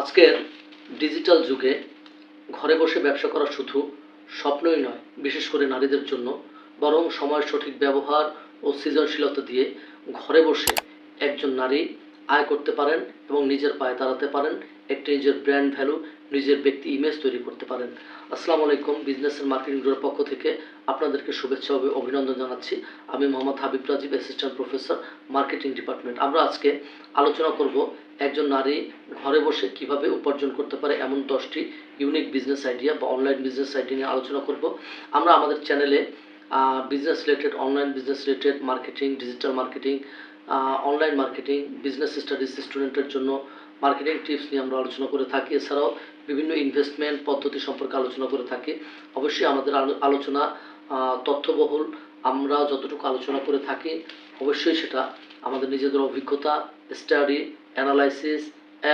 আজকের ডিজিটাল যুগে ঘরে বসে ব্যবসা করা শুধু স্বপ্নই নয়, বিশেষ করে নারীদের জন্য, বরং সময়ের সঠিক ব্যবহার ও সৃজনশীলতা দিয়ে ঘরে বসে একজন নারী আয় করতে পারেন এবং নিজের পায়ে দাঁড়াতে পারেন, একটি নিজের ব্র্যান্ড ভ্যালু, নিজের ব্যক্তি ইমেজ তৈরি করতে পারেন। আসসালামু আলাইকুম বিজনেস এন্ড মার্কেটিং ব্যুরোর পক্ষ থেকে আপনাদেরকে শুভেচ্ছা ও অভিনন্দন জানাচ্ছি। আমি Mohammad Habib Rajib assistant professor marketing department আমরা আজকে আলোচনা করব একজন নারী ঘরে বসে কীভাবে উপার্জন করতে পারে এমন দশটি ইউনিক বিজনেস আইডিয়া বা অনলাইন বিজনেস আইডিয়া নিয়ে আলোচনা করব। আমরা আমাদের চ্যানেলে business related online business related marketing digital marketing online marketing business studies স্টুডেন্টের জন্য মার্কেটিং টিপস নিয়ে আমরা আলোচনা করে থাকি। এছাড়াও বিভিন্ন ইনভেস্টমেন্ট পদ্ধতি সম্পর্কে আলোচনা করে থাকি। অবশ্যই আমাদের আলোচনা তথ্যবহুল। আমরা যতটুকু আলোচনা করে থাকি, অবশ্যই সেটা আমাদের নিজেদের অভিজ্ঞতা স্টাডি অ্যানালাইসিস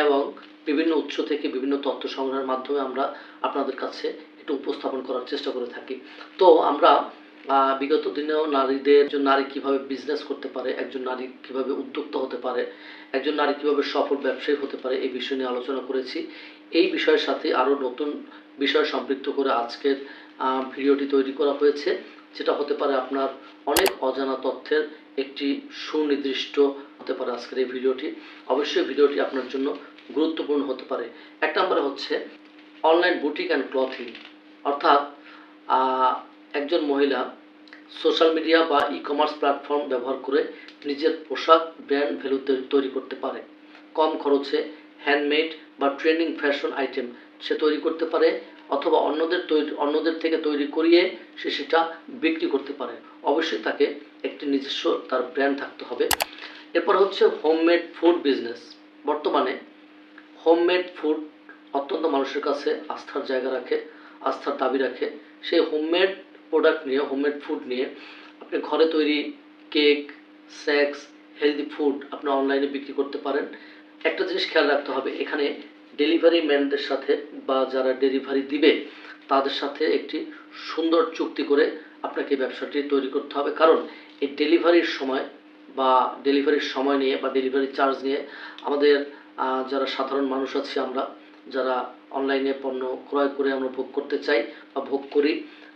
এবং বিভিন্ন উৎস থেকে বিভিন্ন তথ্য সংগ্রহের মাধ্যমে আমরা আপনাদের কাছে একটু উপস্থাপন করার চেষ্টা করে থাকি। তো আমরা বিগত দিনেও নারীদের একজন নারী কীভাবে বিজনেস করতে পারে, একজন নারী কীভাবে উদ্যোক্তা হতে পারে, একজন নারী কীভাবে সফল ব্যবসায়ী হতে পারে এই বিষয় নিয়ে আলোচনা করেছি। এই বিষয়ের সাথে আরও নতুন বিষয় সম্পৃক্ত করে আজকের ভিডিওটি তৈরি করা হয়েছে। যেটা হতে পারে আপনার অনেক অজানা তথ্যের একটি সুনির্দিষ্ট হতে পারে আজকের এই ভিডিওটি। অবশ্যই ভিডিওটি আপনার জন্য গুরুত্বপূর্ণ হতে পারে। এক নম্বরে হচ্ছে অনলাইন বুটিক অ্যান্ড ক্লথিং অর্থাৎ একজন মহিলা সোশ্যাল মিডিয়া বা ই কমার্স প্ল্যাটফর্ম ব্যবহার করে নিজের পোশাক ব্র্যান্ড ভ্যালু তৈরি করতে পারে। কম খরচে হ্যান্ডমেড বা ট্রেন্ডিং ফ্যাশন আইটেম সে তৈরি করতে পারে অথবা অন্যদের তৈরি, অন্যদের থেকে তৈরি করিয়ে সে সেটা বিক্রি করতে পারে। অবশ্যই তাকে একটি নিজস্ব তার ব্র্যান্ড থাকতে হবে। এরপর হচ্ছে হোমমেড ফুড বিজনেস বর্তমানে হোমমেড ফুড অত্যন্ত মানুষের কাছে আস্থার জায়গা রাখে, আস্থার দাবি রাখে। সেই হোমমেড প্রোডাক্ট নিয়ে হোমমেড ফুড নিয়ে আপনি ঘরে তৈরি কেক স্ন্যাক্স হেলদি ফুড আপনি অনলাইনে বিক্রি করতে পারেন। একটা জিনিস খেয়াল রাখতে হবে, এখানে ডেলিভারি ম্যানদের সাথে বা যারা ডেলিভারি দিবে, তাদের সাথে একটি সুন্দর চুক্তি করে আপনাকে ব্যবসাটি তৈরি করতে হবে। কারণ এই ডেলিভারির সময় বা ডেলিভারির সময় নিয়ে বা ডেলিভারি চার্জ নিয়ে আমাদের যারা সাধারণ মানুষ আছি আমরা, যারা অনলাইনে পণ্য ক্রয় করে আমরা ভোগ করতে চাই বা ভোগ করি,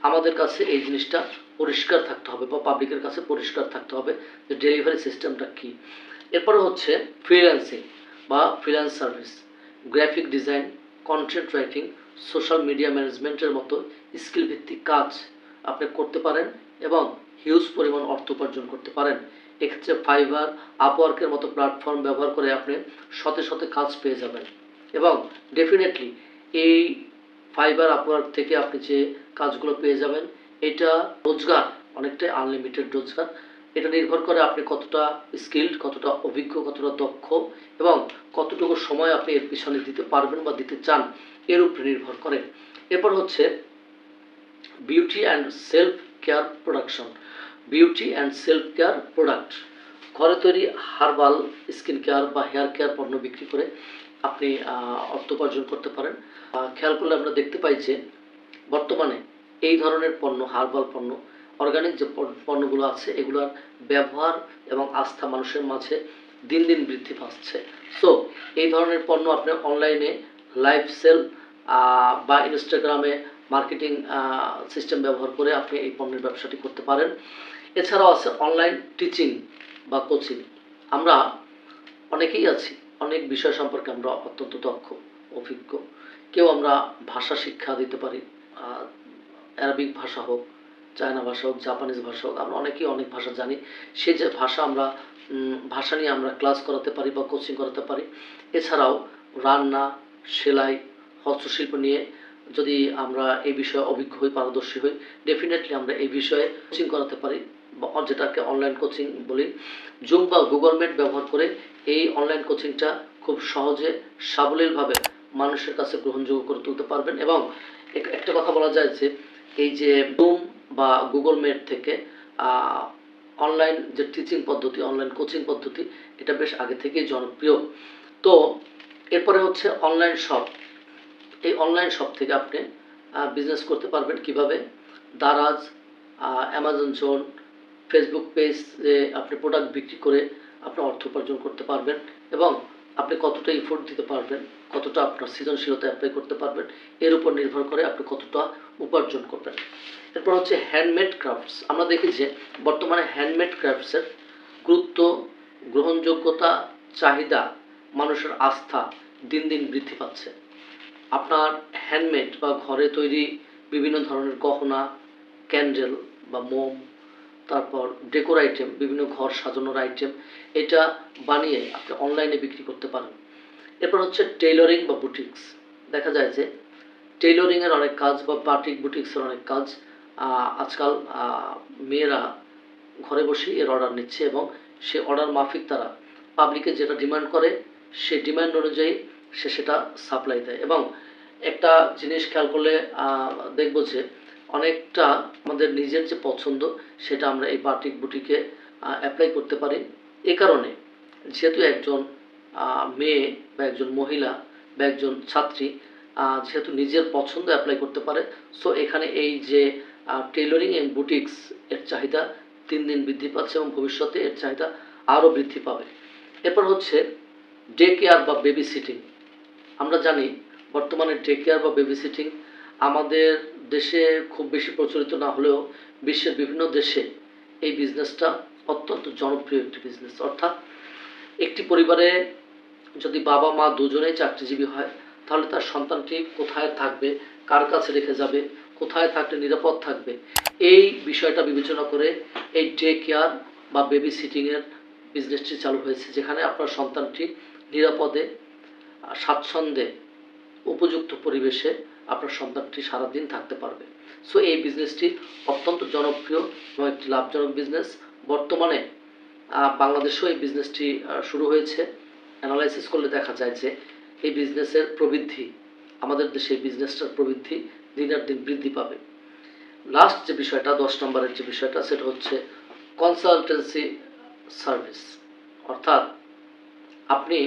আমাদের কাছে এই জিনিসটা পরিষ্কার থাকতে হবে বা পাবলিকের কাছে পরিষ্কার থাকতে হবে যে ডেলিভারি সিস্টেমটা কী। এরপরে হচ্ছে ফ্রিল্যান্সিং বা freelance service graphic design content writing social media ম্যানেজমেন্টের মতো স্কিল ভিত্তিক কাজ আপনি করতে পারেন এবং হিউজ পরিমাণ অর্থ উপার্জন করতে পারেন। এক্ষেত্রে ফাইবার আপওয়ার্কের মতো প্ল্যাটফর্ম ব্যবহার করে আপনি শতে শতে কাজ পেয়ে যাবেন। এবং ডেফিনেটলি এই ফাইবার আপওয়ার্ক থেকে আপনি যে কাজগুলো পেয়ে যাবেন, এটা রোজগার অনেকটাই আনলিমিটেড রোজগার। এটা নির্ভর করে আপনি কতটা স্কিল্ড কতটা অভিজ্ঞ, কতটা দক্ষ এবং কতটুকু সময় আপনি এর পিছনে দিতে পারবেন বা দিতে চান, এর উপরে নির্ভর করে। এরপর হচ্ছে beauty and self care production beauty and self care product. ঘরে তৈরি হার্বাল, স্কিন কেয়ার বা হেয়ার কেয়ার পণ্য বিক্রি করে আপনি অর্থ উপার্জন করতে পারেন। খেয়াল করলে আমরা দেখতে পাই যে বর্তমানে এই ধরনের পণ্য, হার্বাল পণ্য, অর্গানিক যে পণ্য- পণ্যগুলো আছে, এগুলোর ব্যবহার এবং আস্থা মানুষের মাঝে দিন দিন বৃদ্ধি পাচ্ছে। সো এই ধরনের পণ্য আপনি অনলাইনে লাইভ সেল বা ইনস্টাগ্রামে মার্কেটিং সিস্টেম ব্যবহার করে আপনি এই পণ্যের ব্যবসাটি করতে পারেন। এছাড়াও আছে অনলাইন টিচিং বা কোচিং আমরা অনেকেই আছি, অনেক বিষয় সম্পর্কে আমরা অত্যন্ত দক্ষ, অভিজ্ঞ। কেউ আমরা ভাষা শিক্ষা দিতে পারি অ্যারাবিক ভাষা হোক চায়না ভাষা হোক জাপানিজ ভাষা হোক, আমরা অনেকেই অনেক ভাষা জানি। সে যে ভাষা আমরা ভাষা নিয়ে আমরা ক্লাস করাতে পারি বা কোচিং করাতে পারি, এছাড়াও রান্না, সেলাই, হস্তশিল্প নিয়ে যদি আমরা এই বিষয়ে অভিজ্ঞ হই, পারদর্শী হই ডেফিনেটলি আমরা এই বিষয়ে কোচিং করাতে পারি। যেটাকে অনলাইন কোচিং বলি জুম বা গুগল মিট ব্যবহার করে এই অনলাইন কোচিংটা খুব সহজে, সাবলীলভাবে মানুষের কাছে গ্রহণযোগ্য করে তুলতে পারবেন। এবং একটা কথা বলা যায় যে, এই যে জুম বা গুগল মিট থেকে অনলাইন যে টিচিং পদ্ধতি অনলাইন কোচিং পদ্ধতি, এটা বেশ আগে থেকেই জনপ্রিয়। তো এরপরে হচ্ছে অনলাইন শপ এই অনলাইন শপ থেকে আপনি বিজনেস করতে পারবেন কীভাবে? দারাজ অ্যামাজন জোন ফেসবুক পেজে আপনি প্রোডাক্ট বিক্রি করে আপনি অর্থ উপার্জন করতে পারবেন এবং আপনি কতটা ইফোর্ট দিতে পারবেন, কতটা আপনার সৃজনশীলতা অ্যাপ্লাই করতে পারবেন, এর উপর নির্ভর করে আপনি কতটা উপার্জন করবেন। এরপর হচ্ছে হ্যান্ডমেড ক্রাফটস আমরা দেখি যে বর্তমানে হ্যান্ডমেড ক্রাফটসের গুরুত্ব, গ্রহণযোগ্যতা, চাহিদা মানুষের আস্থা দিন দিন বৃদ্ধি পাচ্ছে। আপনার হ্যান্ডমেড বা ঘরে তৈরি বিভিন্ন ধরনের গহনা ক্যান্ডেল বা মোম তারপর ডেকোর আইটেম বিভিন্ন ঘর সাজানোর আইটেম এটা বানিয়ে আপনি অনলাইনে বিক্রি করতে পারেন। এরপর হচ্ছে টেইলরিং বা বুটিক্স দেখা যায় যে টেইলরিংয়ের অনেক কাজ বা বাটিক বুটিক্সের অনেক কাজ আজকাল মেয়েরা ঘরে বসেই এর অর্ডার নিচ্ছে এবং সে অর্ডার মাফিক তারা পাবলিকে যেটা ডিমান্ড করে, সে ডিমান্ড অনুযায়ী সে সেটা সাপ্লাই দেয়। এবং একটা জিনিস খেয়াল করলে দেখব যে অনেকটা আমাদের নিজের যে পছন্দ, সেটা আমরা এই বাটিক বুটিকে অ্যাপ্লাই করতে পারি। এ কারণে যেহেতু একজন মেয়ে বা একজন মহিলা বা একজন ছাত্রী যেহেতু নিজের পছন্দ অ্যাপ্লাই করতে পারে সো এখানে এই যে টেইলরিং এন্ড বুটিক্স এর চাহিদা দিন দিন বৃদ্ধি পাচ্ছে এবং ভবিষ্যতে এর চাহিদা আরও বৃদ্ধি পাবে। এরপর হচ্ছে ডে কেয়ার বা বেবি সিটিং আমরা জানি বর্তমানে ডে কেয়ার বা বেবি সিটিং আমাদের দেশে খুব বেশি প্রচলিত না হলেও বিশ্বের বিভিন্ন দেশে এই বিজনেসটা অত্যন্ত জনপ্রিয় একটি বিজনেস অর্থাৎ একটি পরিবারে যদি বাবা, মা দুজনেই চাকরিজীবী হয়, তাহলে তার সন্তানটি কোথায় থাকবে, কার কাছে রেখে যাবে, কোথায় থাকলে নিরাপদ থাকবে, এই বিষয়টা বিবেচনা করে এই ডে কেয়ার বা বেবি সিটিংয়ের বিজনেসটি চালু হয়েছে, যেখানে আপনার সন্তানটি নিরাপদে, স্বাচ্ছন্দ্যে, উপযুক্ত পরিবেশে আপনার সন্তানটি সারাদিন থাকতে পারবে। সো এই বিজনেসটি অত্যন্ত জনপ্রিয় এবং একটি লাভজনক বিজনেস বর্তমানে বাংলাদেশেও এই বিজনেসটি শুরু হয়েছে। অ্যানালাইসিস করলে দেখা যায় যে এই বিজনেসের প্রবৃদ্ধি, আমাদের দেশে বিজনেসটার প্রবৃদ্ধি দিনের দিন বৃদ্ধি পাবে। লাস্ট যে বিষয়টা, দশ নম্বরের যে বিষয়টা, সেটা হচ্ছে কনসালটেন্সি সার্ভিস অর্থাৎ, আপনি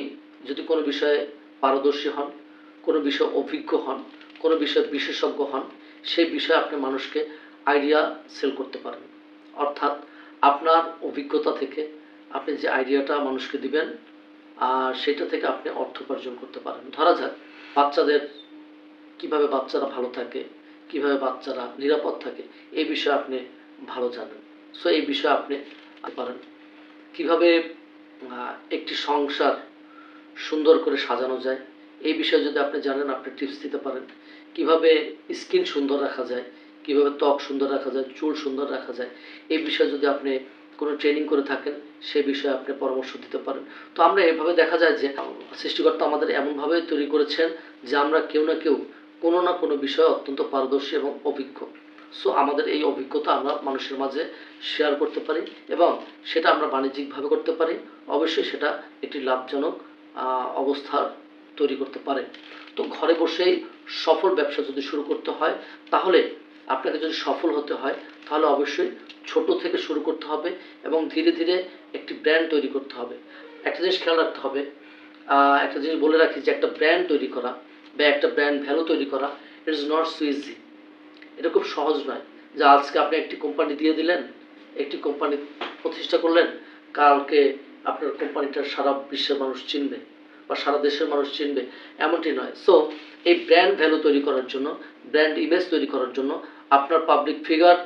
যদি কোনো বিষয়ে পারদর্শী হন, কোনো বিষয়ে অভিজ্ঞ হন কোনো বিষয়ে বিশেষজ্ঞ হন, সেই বিষয়ে আপনি মানুষকে আইডিয়া সেল করতে পারেন অর্থাৎ আপনার অভিজ্ঞতা থেকে আপনি যে আইডিয়াটা মানুষকে দিবেন, আর সেটা থেকে আপনি অর্থ উপার্জন করতে পারেন ধরা যাক, বাচ্চাদের কীভাবে বাচ্চারা ভালো থাকে, কীভাবে বাচ্চারা নিরাপদ থাকে, এই বিষয়ে আপনি ভালো জানেন। সো এই বিষয়ে আপনি পারেন কীভাবে একটি সংসার সুন্দর করে সাজানো যায় এই বিষয়ে যদি আপনি জানেন, আপনি টিপস দিতে পারেন। কীভাবে স্কিন সুন্দর রাখা যায়, কীভাবে ত্বক সুন্দর রাখা যায়, চুল সুন্দর রাখা যায়, এই বিষয়ে যদি আপনি কোনো ট্রেনিং করে থাকেন, সে বিষয়ে আপনি পরামর্শ দিতে পারেন। তো আমরা এভাবে দেখা যায় যে, সৃষ্টিকর্তা আমাদের এমনভাবে তৈরি করেছেন যে, আমরা কেউ না কেউ, কোনো না কোনো বিষয়ে অত্যন্ত পারদর্শী এবং অভিজ্ঞ। সো আমাদের এই অভিজ্ঞতা আমরা মানুষের মাঝে শেয়ার করতে পারি এবং সেটা আমরা বাণিজ্যিকভাবে করতে পারি। অবশ্যই সেটা একটি লাভজনক অবস্থার তৈরি করতে পারে তো ঘরে বসেই সফল ব্যবসা যদি শুরু করতে হয়, তাহলে আপনাকে যদি সফল হতে হয়, তাহলে অবশ্যই ছোট থেকে শুরু করতে হবে এবং ধীরে ধীরে একটি ব্র্যান্ড তৈরি করতে হবে। একটা জিনিস খেয়াল রাখতে হবে একটা জিনিস বলে রাখি যে একটা ব্র্যান্ড তৈরি করা বা একটা ব্র্যান্ড ভ্যালু তৈরি করা it is not so easy এটা খুব সহজ নয় যে আজকে আপনি একটি কোম্পানি দিয়ে দিলেন, একটি কোম্পানি প্রতিষ্ঠা করলেন, কালকে আপনার কোম্পানিটা সারা বিশ্বের মানুষ চিনবে। বা সারা দেশের মানুষ চিনবে, এমনটি নয়। সো এই ব্র্যান্ড ভ্যালু তৈরি করার জন্য ব্র্যান্ড ইমেজ তৈরি করার জন্য, আপনার পাবলিক ফিগার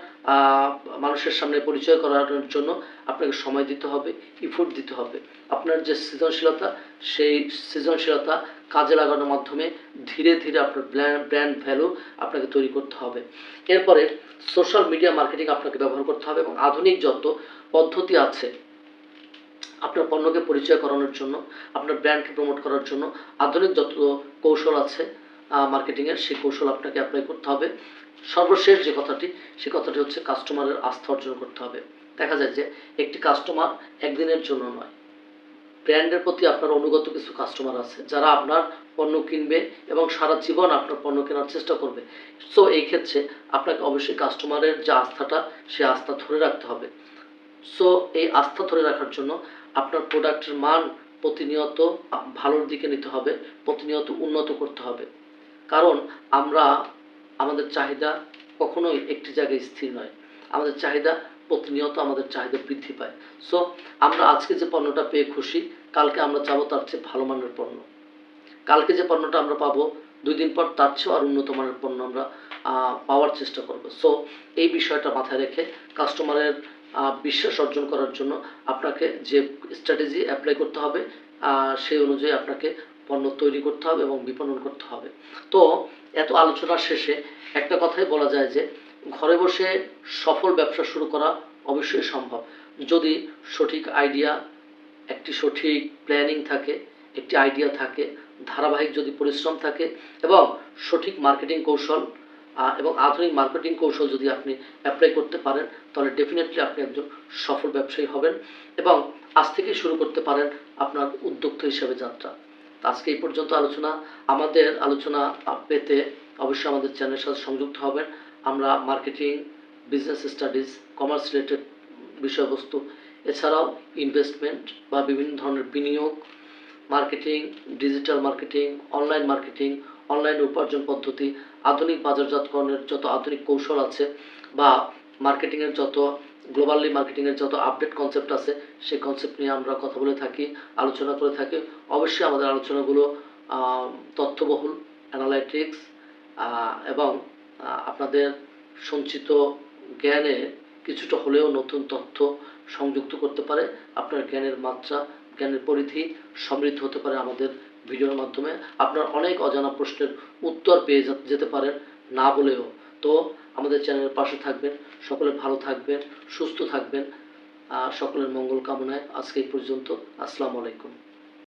মানুষের সামনে পরিচয় করানোর জন্য আপনাকে সময় দিতে হবে ইফোর্ট দিতে হবে। আপনার যে সৃজনশীলতা, সেই সৃজনশীলতা কাজে লাগানোর মাধ্যমে ধীরে ধীরে আপনার ব্র্যান্ড ভ্যালু আপনাকে তৈরি করতে হবে। এরপরে সোশ্যাল মিডিয়া মার্কেটিং আপনাকে ব্যবহার করতে হবে এবং আধুনিক যত পদ্ধতি আছে আপনার পণ্যকে পরিচয় করানোর জন্য, আপনার ব্র্যান্ডকে প্রমোট করার জন্য আধুনিক যত কৌশল আছে মার্কেটিংয়ের সেই কৌশল আপনাকে অ্যাপ্লাই করতে হবে। সর্বশেষ যে কথাটি, সে কথাটি হচ্ছে কাস্টমারের আস্থা অর্জন করতে হবে। দেখা যায় যে একটি কাস্টমার একদিনের জন্য নয়। ব্র্যান্ডের প্রতি আপনার অনুগত কিছু কাস্টমার আছে, যারা আপনার পণ্য কিনবে এবং সারা জীবন আপনার পণ্য কেনার চেষ্টা করবে। সো এই ক্ষেত্রে আপনাকে অবশ্যই কাস্টমারের যে আস্থাটা, সে আস্থা ধরে রাখতে হবে। সো এই আস্থা ধরে রাখার জন্য আপনার প্রোডাক্টের মান প্রতিনিয়ত ভালোর দিকে নিতে হবে, প্রতিনিয়ত উন্নত করতে হবে। কারণ আমরা আমাদের চাহিদা কখনোই একটি জায়গায় স্থির নয়। আমাদের চাহিদা প্রতিনিয়ত আমাদের চাহিদা বৃদ্ধি পায়। সো আমরা আজকে যে পণ্যটা পেয়ে খুশি, কালকে আমরা চাবো তার চেয়ে ভালো মানের পণ্য। কালকে যে পণ্যটা আমরা পাবো, দুই দিন পর তার চেয়েও আর উন্নত মানের পণ্য আমরা পাওয়ার চেষ্টা করব। সো এই বিষয়টা মাথায় রেখে কাস্টমারের বিশ্বাস অর্জন করার জন্য আপনাকে যে স্ট্র্যাটেজি অ্যাপ্লাই করতে হবে সেই অনুযায়ী আপনাকে পণ্য তৈরি করতে হবে এবং বিপণন করতে হবে। তো এত আলোচনার শেষে একটা কথাই বলা যায় যে, ঘরে বসে সফল ব্যবসা শুরু করা অবশ্যই সম্ভব। যদি সঠিক আইডিয়া একটি সঠিক প্ল্যানিং থাকে, একটি আইডিয়া থাকে, ধারাবাহিক যদি পরিশ্রম থাকে এবং সঠিক মার্কেটিং কৌশল এবং আধুনিক মার্কেটিং কৌশল যদি আপনি অ্যাপ্লাই করতে পারেন, তাহলে ডেফিনেটলি আপনি একজন সফল ব্যবসায়ী হবেন এবং আজ থেকে শুরু করতে পারেন আপনার উদ্যোক্তা হিসেবে যাত্রা। আজকে এই পর্যন্ত আলোচনা। আমাদের আলোচনা পেতে অবশ্যই আমাদের চ্যানেলের সাথে সংযুক্ত হবেন। আমরা marketing business studies commerce related বিষয়বস্তু, এছাড়াও ইনভেস্টমেন্ট বা বিভিন্ন ধরনের বিনিয়োগ marketing digital marketing online marketing online উপার্জন পদ্ধতি, আধুনিক বাজারজাতকরণের যত আধুনিক কৌশল আছে বা মার্কেটিংয়ের যত, গ্লোবালি মার্কেটিংয়ের যত আপডেট কনসেপ্ট আছে, সেই কনসেপ্ট নিয়ে আমরা কথা বলে থাকি, আলোচনা করে থাকি। অবশ্যই আমাদের আলোচনাগুলো তথ্যবহুল অ্যানালাইটিক্স এবং আপনাদের সঞ্চিত জ্ঞানে কিছুটা হলেও নতুন তথ্য সংযুক্ত করতে পারে। আপনার জ্ঞানের মাত্রা, জ্ঞানের পরিধি সমৃদ্ধ হতে পারে আমাদের ভিডিওর মাধ্যমে আপনার অনেক অজানা প্রশ্নের উত্তর পেয়ে যেতে পারেন, না বলেও। তো আমাদের চ্যানেলের পাশে থাকবেন, সকলে ভালো থাকবেন, সুস্থ থাকবেন, আর সকলের মঙ্গল কামনায় আজকে এই পর্যন্ত। আসসালামু আলাইকুম।